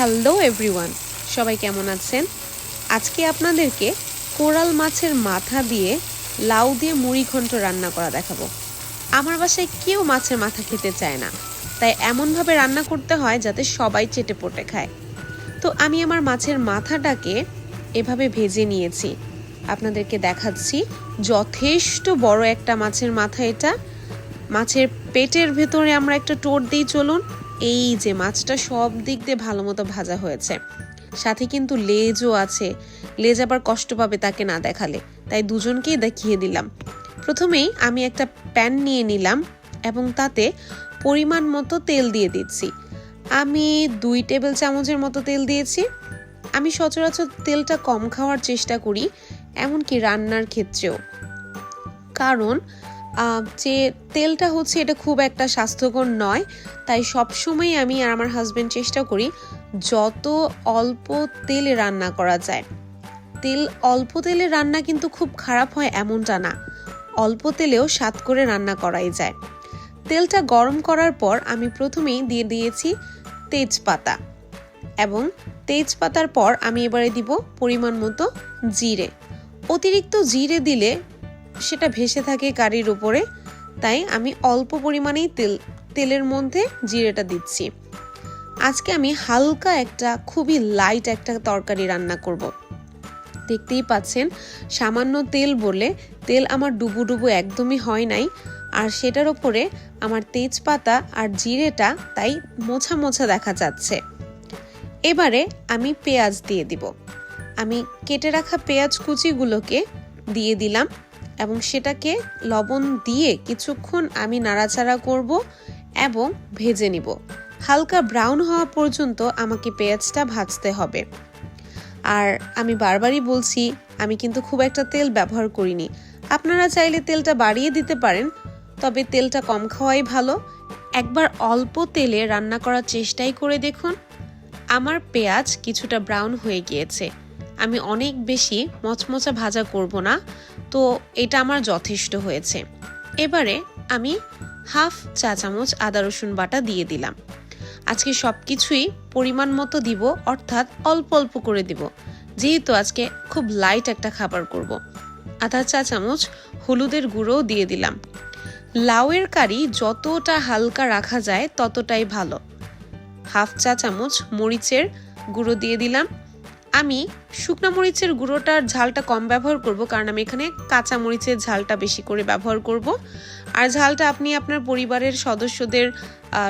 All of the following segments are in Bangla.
হ্যালো এভরিওয়ান সবাই কেমন আছেন? আজকে আপনাদেরকে কোরাল মাছের মাথা দিয়ে লাউ দিয়ে মুড়ি ঘন্ট রান্না করা দেখাবো। আমার বাসায় কেউ মাছের মাথা খেতে চায় না। তাই এমনভাবে রান্না করতে হয় যাতে সবাই চেটে পটে খায়। তো আমি আমার মাছের মাথাটাকে এভাবে ভেজে নিয়েছি। আপনাদেরকে দেখাচ্ছি। যথেষ্ট বড় একটা মাছের মাথা এটা। মাছের পেটের ভেতরে আমরা একটা টোট দিই, চলুন। এই যে মাছটা সব দিক দিয়ে ভালো মতো ভাজা হয়েছে। সাথে কিন্তু লেজও আছে। লেজ আবার কষ্ট পাবে তাকে না দেখালে। তাই দুজনকেই দেখিয়ে দিলাম। প্রথমেই আমি একটা প্যান নিয়ে নিলাম এবং তাতে পরিমাণ মতো তেল দিয়ে দিচ্ছি। আমি দুই টেবিল চামচের মতো তেল দিয়েছি। আমি সচরাচর তেলটা কম খাওয়ার চেষ্টা করি, এমনকি রান্নার ক্ষেত্রেও। কারণ যে তেলটা হচ্ছে এটা খুব একটা স্বাস্থ্যকর নয়, তাই সবসময় আমি আর আমার হাজব্যান্ড চেষ্টা করি যত অল্প তেলে রান্না করা যায়। তেল, অল্প তেলে রান্না কিন্তু খুব খারাপ হয় এমনটা না। অল্প তেলেও স্বাদ করে রান্না করাই যায়। তেলটা গরম করার পর আমি প্রথমেই দিয়ে দিয়েছি তেজপাতা এবং তেজপাতার পর আমি এবারে দিব পরিমাণ মতো জিরে। অতিরিক্ত জিরে দিলে সেটা ভেসে থাকে কারির উপরে, তাই আমি অল্প পরিমাণেই তেল, তেলের মধ্যে জিরেটা দিচ্ছি। আজকে আমি হালকা একটা, খুবই লাইট একটা তরকারি রান্না করব। দেখতেই পাচ্ছেন, সামান্য তেল বলে তেল আমার ডুবু ডুবু একদমই হয় নাই, আর সেটার ওপরে আমার তেজপাতা আর জিরেটা তাই মোছা মোছা দেখা যাচ্ছে। এবারে আমি পেঁয়াজ দিয়ে দিব। আমি কেটে রাখা পেঁয়াজ কুচিগুলোকে দিয়ে দিলাম। এবং সেটাকে লবণ দিয়ে কিছুক্ষণ আমি নাড়াচাড়া করব এবং ভেজে নিব। হালকা ব্রাউন হওয়া পর্যন্ত আমাকে পেঁয়াজটা ভাজতে হবে। আর আমি বারবারই বলছি, আমি কিন্তু খুব একটা তেল ব্যবহার করিনি। আপনারা চাইলে তেলটা বাড়িয়ে দিতে পারেন, তবে তেলটা কম খাওয়াই ভালো। একবার অল্প তেলে রান্না করার চেষ্টাই করে দেখুন, আমার পেঁয়াজ কিছুটা ব্রাউন হয়ে গিয়েছে। আমি অনেক বেশি মচমচা ভাজা করব না তো এটা আমার যথেষ্ট হয়েছে। এবারে আমি হাফ চা চামচ আদা রসুন বাটা দিয়ে দিলাম। আজকে সব কিছুই পরিমাণ মতো দিব, অর্থাৎ অল্প অল্প করে দিব। যেহেতু আজকে খুব লাইট একটা খাবার করব। আধা চা চামচ হলুদের গুঁড়োও দিয়ে দিলাম। লাউয়ের কারি যতটা হালকা রাখা যায় ততটাই ভালো। হাফ চা চামচ মরিচের গুঁড়ো দিয়ে দিলাম। আমি শুকনো মরিচের গুঁড়োটার ঝালটা কম ব্যবহার করব, কারণ আমি এখানে কাঁচা মরিচের ঝালটা বেশি করে ব্যবহার করব। আর ঝালটা আপনি আপনার পরিবারের সদস্যদের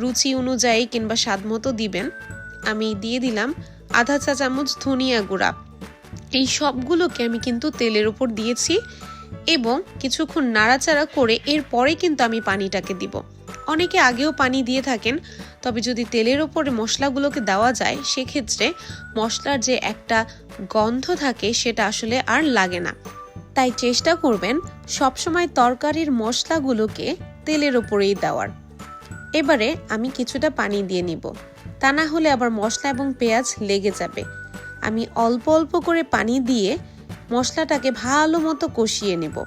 রুচি অনুযায়ী কিংবা স্বাদ মতো দিবেন। আমি দিয়ে দিলাম আধা চা চামচ ধনিয়া গুঁড়া। এই সবগুলোকে আমি কিন্তু তেলের উপর দিয়েছি এবং কিছুক্ষণ নাড়াচাড়া করে এরপরে কিন্তু আমি পানিটাকে দিব। অনেকে আগেও পানি দিয়ে থাকেন, তবে যদি তেলের ওপরে মশলাগুলোকে দেওয়া যায়, সেক্ষেত্রে মশলার যে একটা গন্ধ থাকে সেটা আসলে আর লাগে না। তাই চেষ্টা করবেন সবসময় তরকারির মশলাগুলোকে তেলের ওপরেই দেওয়ার। এবারে আমি কিছুটা পানি দিয়ে নিব। তা না হলে আবার মশলা এবং পেঁয়াজ লেগে যাবে। আমি অল্প অল্প করে পানি দিয়ে মশলাটাকে ভালো মতো কষিয়ে নেব।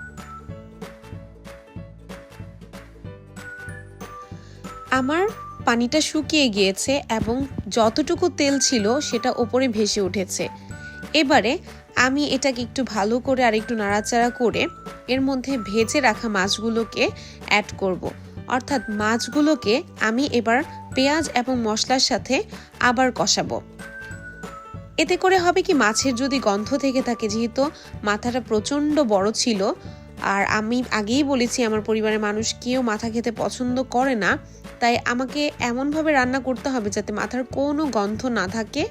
আমার পানিটা শুকিয়ে গিয়েছে এবং যতটুকু তেল ছিল সেটা ওপরে ভেসে উঠেছে এবারে আমি এটাকে একটু ভালো করে আর একটু নাড়াচাড়া করে এর মধ্যে ভেজে রাখা মাছগুলোকে অ্যাড করব। অর্থাৎ মাছগুলোকে আমি এবার পেঁয়াজ এবং মশলার সাথে আবার কষাবো এতে করে হবে কি মাছের যদি গন্ধ থেকে থাকে, যেহেতু মাথাটা প্রচণ্ড বড় ছিল, আর আমি আগেই বলেছি আমার পরিবারের মানুষ কেউ মাথা খেতে পছন্দ করে না তাই আমাকে এমনভাবে রান্না করতে হবে যাতে মাথার কোনো গন্ধ না থাকে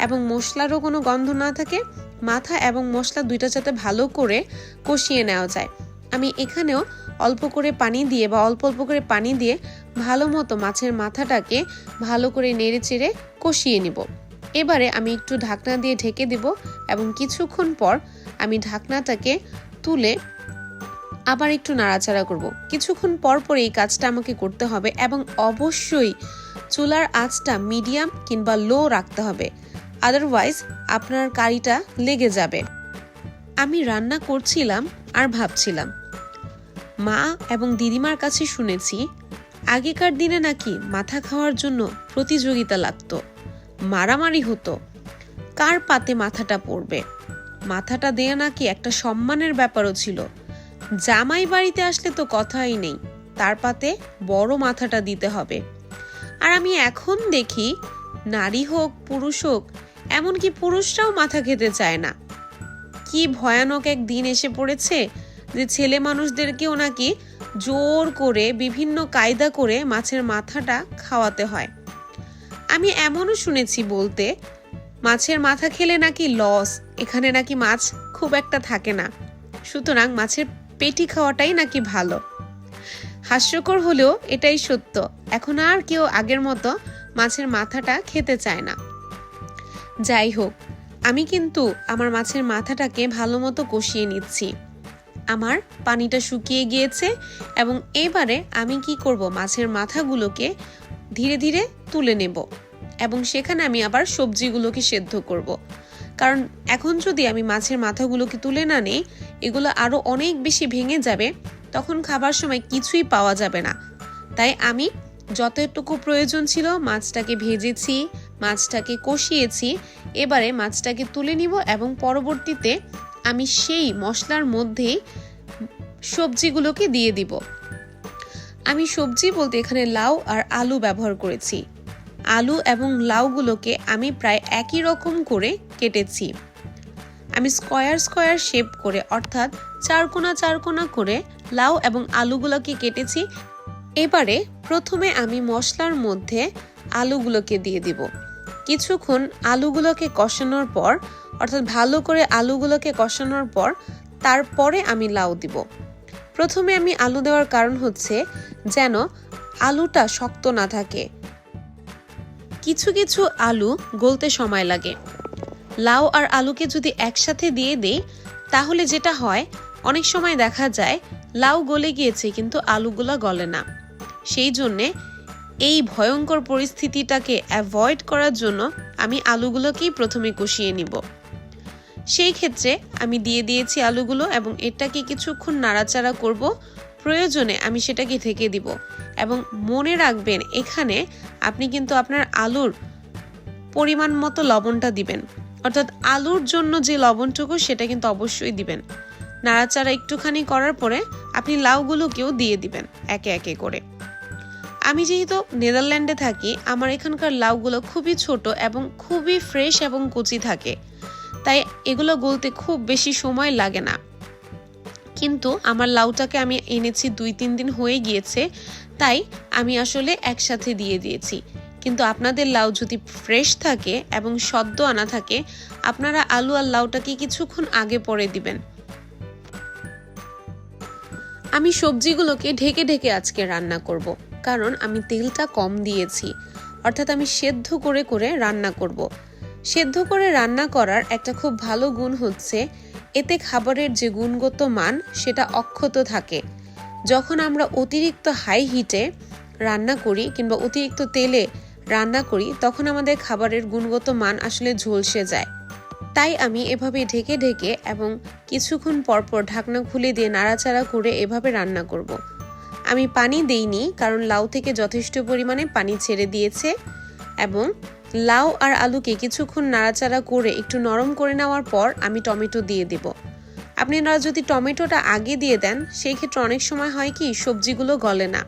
এবং মশলারও কোনো গন্ধ না থাকে, মাথা এবং মশলা দুইটা যাতে ভালো করে কষিয়ে নেওয়া যায়। আমি এখানেও অল্প করে পানি দিয়ে বা অল্প অল্প করে পানি দিয়ে ভালো মতো মাছের মাথাটাকে ভালো করে নেড়ে চেড়ে কষিয়ে নিব। এবারে আমি একটু ঢাকনা দিয়ে ঢেকে দেব এবং কিছুক্ষণ পর আমি ঢাকনাটাকে তুলে আবার একটু নাড়াচাড়া করব। কিছুক্ষণ পর পর এই কাজটা আমাকে করতে হবে এবং অবশ্যই চুলার আঁচটা মিডিয়াম কিংবা লো রাখতে হবে। আদারওয়াইজ আপনার কারিটা লেগে যাবে। আমি রান্না করছিলাম আর ভাবছিলাম। মা এবং দিদিমার কাছে শুনেছি, আগেকার দিনে নাকি মাথা খাওয়ার জন্য প্রতিযোগিতা লাগতো। মারামারি হতো। কার পাতে মাথাটা পড়বে? মাথাটা দেয়া নাকি একটা সম্মানের ব্যাপারও ছিল। জামাই বাড়িতে আসলে তো কথাই নেই। তার পাতে বড় মাথাটা দিতে হবে। আর আমি এখন দেখি, নারী হোক, পুরুষ হোক, এমনকি পুরুষরাও মাথা খেতে চায় না। কি ভয়ানক এক দিন এসে পড়েছে যে ছেলে মানুষদেরকেও নাকি জোর করে, বিভিন্ন কায়দা করে মাছের মাথাটা খাওয়াতে হয়। আমি এমনও শুনেছি বলতে, মাছের মাথা খেলে নাকি লস এখানে নাকি মাছ খুব একটা থাকে না। সুতরাং মাছের পেটি খাওয়াটাই নাকি ভালো? হাস্যকর হলেও এটাই সত্য, এখন আর কেউ আগের মতো মাছের মাথাটা খেতে চায় না। যাই হোক, আমি কিন্তু আমার মাছের মাথাটাকে ভালো মতো কষিয়ে নিচ্ছি। আমার পানিটা শুকিয়ে গিয়েছে এবং এবারে আমি কি করব, মাছের মাথাগুলোকে ধীরে ধীরে তুলে নেব এবং সেখানে আমি আবার সবজিগুলোকে সেদ্ধ করব। কারণ এখন যদি আমি মাছের মাথাগুলোকে তুলে না নিই, এগুলো আরও অনেক বেশি ভেঙে যাবে, তখন খাবার সময় কিছুই পাওয়া যাবে না। তাই আমি যতটুকু প্রয়োজন ছিল মাছটাকে ভেজেছি, মাছটাকে কষিয়েছি, এবারে মাছটাকে তুলে নিব এবং পরবর্তীতে আমি সেই মশলার মধ্যেই সবজিগুলোকে দিয়ে দিব। আমি সবজি বলতে এখানে লাউ আর আলু ব্যবহার করেছি। আলু এবং লাউগুলোকে আমি প্রায় একই রকম করে কেটেছি। আমি স্কোয়ার স্কোয়ার শেপ করে, অর্থাৎ চারকোনা চারকোনা করে লাউ এবং আলুগুলোকে কেটেছি। এবারে প্রথমে আমি মশলার মধ্যে আলুগুলোকে দিয়ে দিব। কিছুক্ষণ আলুগুলোকে কষানোর পর, অর্থাৎ ভালো করে আলুগুলোকে কষানোর পর, তারপরে আমি লাউ দিব। প্রথমে আমি আলু দেওয়ার কারণ হচ্ছে যেন আলুটা শক্ত না থাকে। কিছু কিছু আলু গলতে সময় লাগে। লাউ আর আলুকে যদি একসাথে দিয়ে দিই, তাহলে যেটা হয়, অনেক সময় দেখা যায়, লাউ গলে গিয়েছে, কিন্তু আলুগুলা গলে না। সেই জন্যে এই ভয়ঙ্কর পরিস্থিতিটাকে অ্যাভয়েড করার জন্য আমি আলুগুলোকেই প্রথমে কষিয়ে নিব। সেই ক্ষেত্রে আমি দিয়ে দিয়েছি আলুগুলো এবং এটাকে কিছুক্ষণ নাড়াচাড়া করব। প্রয়োজনে আমি সেটাকে থেকে দিব এবং মনে রাখবেন, এখানে আপনি কিন্তু আপনার আলুর পরিমাণ মতো লবণটা দিবেন। অর্থাৎ আলুর জন্য যে লবণটুকু সেটা কিন্তু অবশ্যই দিবেন। নাড়াচাড়া একটুখানি করার পরে আপনি লাউগুলোকেও দিয়ে দিবেন একে একে করে। আমি যেহেতু নেদারল্যান্ডে থাকি, আমার এখানকার লাউগুলো খুবই ছোট এবং খুবই ফ্রেশ এবং কুচি থাকে। তাই এগুলো গলতে খুব বেশি সময় লাগে না। কিন্তু আমার লাউটাকে আমি এনেছি দুই তিন দিন হয়ে গিয়েছে, তাই আমি আসলে একসাথে দিয়ে দিয়েছি। কিন্তু আপনাদের লাউ যদি ফ্রেশ থাকে এবং সদ্য আনা থাকে, আপনারা আলু আর লাউটাকে কিছুক্ষণ আগে পরে দিবেন আমি সবজিগুলোকে ঢেকে ঢেকে আজকে রান্না করব। কারণ আমি তেলটা কম দিয়েছি অর্থাৎ আমি সেদ্ধ করে করে রান্না করব। সেদ্ধ করে রান্না করার একটা খুব ভালো গুণ হচ্ছে, এতে খাবারের যে গুণগত মান, সেটা অক্ষত থাকে যখন আমরা অতিরিক্ত হাই হিটে রান্না করি কিংবা অতিরিক্ত তেলে রান্না করি, তখন আমাদের খাবারের গুণগত মান আসলে ঝলসে যায়। তাই আমি এভাবে ঢেকে ঢেকে এবং কিছুক্ষণ পরপর ঢাকনা খুলে দিয়ে নাড়াচাড়া করে এভাবে রান্না করব। আমি পানি দেইনি, কারণ লাউ থেকে যথেষ্ট পরিমাণে পানি ছেড়ে দিয়েছে এবং লাউ আর আলুকে কিছুক্ষণ নাড়াচাড়া করে একটু নরম করে নেওয়ার পর আমি টমেটো দিয়ে দেব। আপনারা যদি টমেটোটা আগে দিয়ে দেন, সেই ক্ষেত্রে অনেক সময় হয় কি, সবজিগুলো গলে না।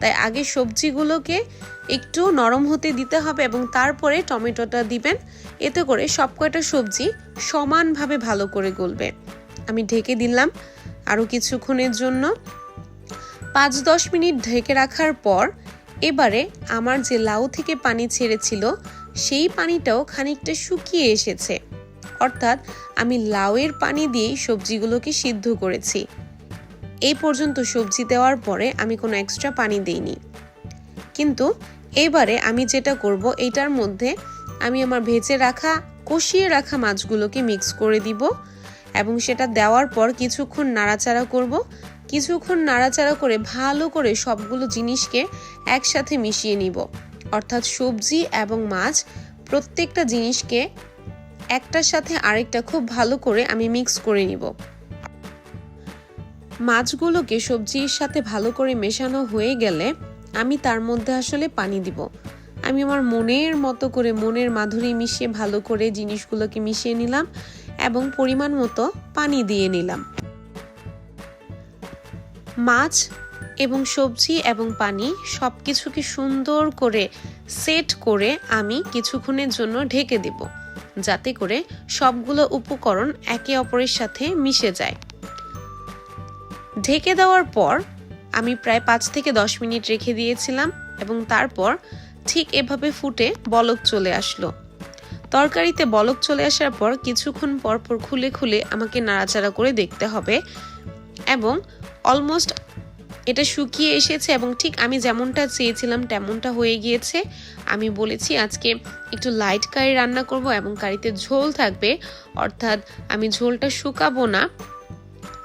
তাই আগে সবজিগুলোকে একটু নরম হতে দিতে হবে এবং তারপরে টমেটোটা দিবেন। এতে করে সব কয়টা সবজি সমানভাবে ভালো করে গলবে। আমি ঢেকে দিলাম আরও কিছুক্ষণের জন্য। পাঁচ দশ মিনিট ঢেকে রাখার পর এবারে আমার যে লাউ থেকে পানি ছেড়েছিল, সেই পানিটাও খানিকটা শুকিয়ে এসেছে। অর্থাৎ আমি লাউয়ের পানি দিয়েই সবজিগুলোকে সিদ্ধ করেছি। এই পর্যন্ত সবজি দেওয়ার পরে আমি কোনো এক্সট্রা পানি দেইনি। কিন্তু এবারে আমি যেটা করব, এইটার মধ্যে আমি আমার ভেজে রাখা, কষিয়ে রাখা মাছগুলোকে মিক্স করে দিব এবং সেটা দেওয়ার পর কিছুক্ষণ নাড়াচাড়া করব। কিছুক্ষণ নাড়াচাড়া করে ভালো করে সবগুলো জিনিসকে একসাথে মিশিয়ে নিব। অর্থাৎ সবজি এবং মাছ প্রত্যেকটা জিনিসকে একটার সাথে আরেকটা খুব ভালো করে আমি মিক্স করে নিব। মাছগুলোকে সবজির সাথে ভালো করে মেশানো হয়ে গেলে আমি তার মধ্যে আসলে পানি দিব। আমি আমার মনের মতো করে, মনের মাধুরী মিশিয়ে ভালো করে জিনিসগুলোকে মিশিয়ে নিলাম এবং পরিমাণ মতো পানি দিয়ে নিলাম। মাছ এবং সবজি এবং পানি সব কিছুকে সুন্দর করে সেট করে আমি কিছুক্ষণের জন্য ঢেকে দেব, যাতে করে সবগুলো উপকরণ একে অপরের সাথে মিশে যায়। ঢেকে দেওয়ার পর আমি প্রায় পাঁচ থেকে দশ মিনিট রেখে দিয়েছিলাম এবং তারপর ঠিক এভাবে ফুটে বলক চলে আসলো। তরকারিতে বলক চলে আসার পর কিছুক্ষণ পর পর খুলে খুলে আমাকে নাড়াচাড়া করে দেখতে হবে এবং অলমোস্ট এটা শুকিয়ে এসেছে এবং ঠিক আমি যেমনটা চেয়েছিলাম তেমনটা হয়ে গিয়েছে। আমি বলেছি, আজকে একটু লাইট কারি রান্না করব এবং কারিতে ঝোল থাকবে। অর্থাৎ আমি ঝোলটা শুকাবো না।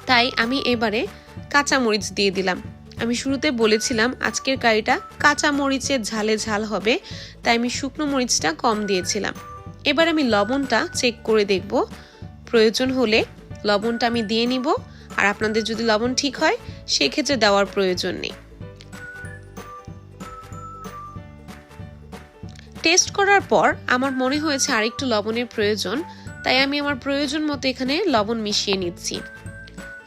তাই আমি এবারে কাঁচা মরিচ দিয়ে দিলাম। আমি শুরুতে বলেছিলাম আজকের কারিটা কাঁচা মরিচের ঝালে ঝাল হবে, তাই আমি শুকনো মরিচটা কম দিয়েছিলাম। এবার আমি লবণটা চেক করে দেখব। প্রয়োজন হলে লবণটা আমি দিয়ে নিব, আর আপনাদের যদি লবণ ঠিক হয়, সেক্ষেত্রে দেওয়ার প্রয়োজন নেই। টেস্ট করার পর আমার মনে হয়েছে আরেকটু লবণের প্রয়োজন, তাই আমি আমার প্রয়োজন মতো এখানে লবণ মিশিয়ে নিচ্ছি।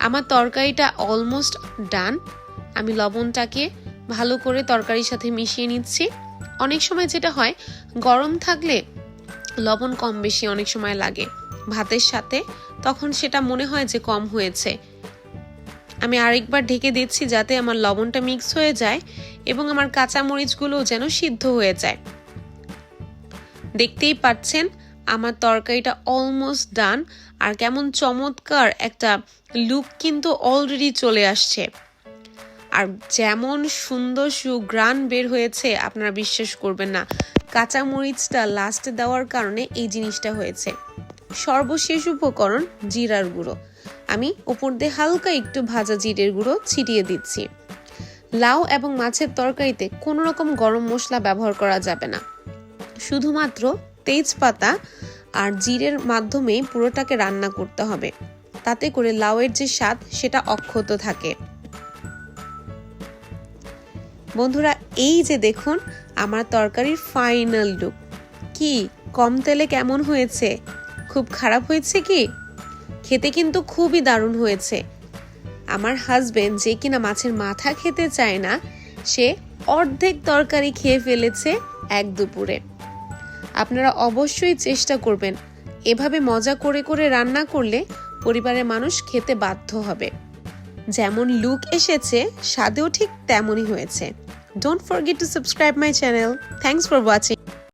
আমার তরকারিটা অলমোস্ট ডান আমি লবণটাকে ভালো করে তরকারির সাথে মিশিয়ে নিচ্ছি। অনেক সময় যেটা হয়, গরম থাকলে লবণ কম বেশি অনেক সময় লাগে। ভাতের সাথে তখন সেটা মনে হয় যে কম হয়েছে। আমি আরেকবার ঢেকে দিচ্ছি যাতে আমার লবণটা মিক্স হয়ে যায় এবং আমার কাঁচা মরিচগুলোও যেন সিদ্ধ হয়ে যায়। দেখতেই পাচ্ছেন, আমার তরকারিটা অলমোস্ট ডান আর কেমন চমৎকার একটা লুক কিন্তু অলরেডি চলে আসছে। আর যেমন সুন্দর সুগ্রান বের হয়েছে, আপনারা বিশ্বাস করবেন না। কাঁচা মরিচটা লাস্টে দেওয়ার কারণে এই জিনিসটা হয়েছে। সর্বশেষ উপকরণ জিরার গুঁড়ো। আমি উপর দিয়ে হালকা একটু ভাজা জিরের গুঁড়ো ছিটিয়ে দিচ্ছি। লাউ এবং মাছের তরকারিতে কোনো রকম গরম মশলা ব্যবহার করা যাবে না। শুধুমাত্র তেজপাতা আর জিরের মাধ্যমে পুরোটাকে রান্না করতে হবে। তাতে করে লাউয়ের যে স্বাদ, সেটা অক্ষত থাকে। বন্ধুরা, এই যে দেখুন, আমার তরকারির ফাইনাল লুক কি, কম তেলে কেমন হয়েছে? খুব খারাপ হয়েছে কি? খেতে কিন্তু খুবই দারুণ হয়েছে। আমার হাজবেন্ড যে কিনা মাছের মাথা খেতে চায় না, সে অর্ধেক তরকারি খেয়ে ফেলেছে এক দুপুরে। আপনারা অবশ্যই চেষ্টা করবেন। এভাবে মজা করে করে রান্না করলে পরিবারের মানুষ খেতে বাধ্য হবে। যেমন লুক এসেছে, স্বাদেও ঠিক তেমনই হয়েছে। Don't forget to subscribe my channel thanks for watching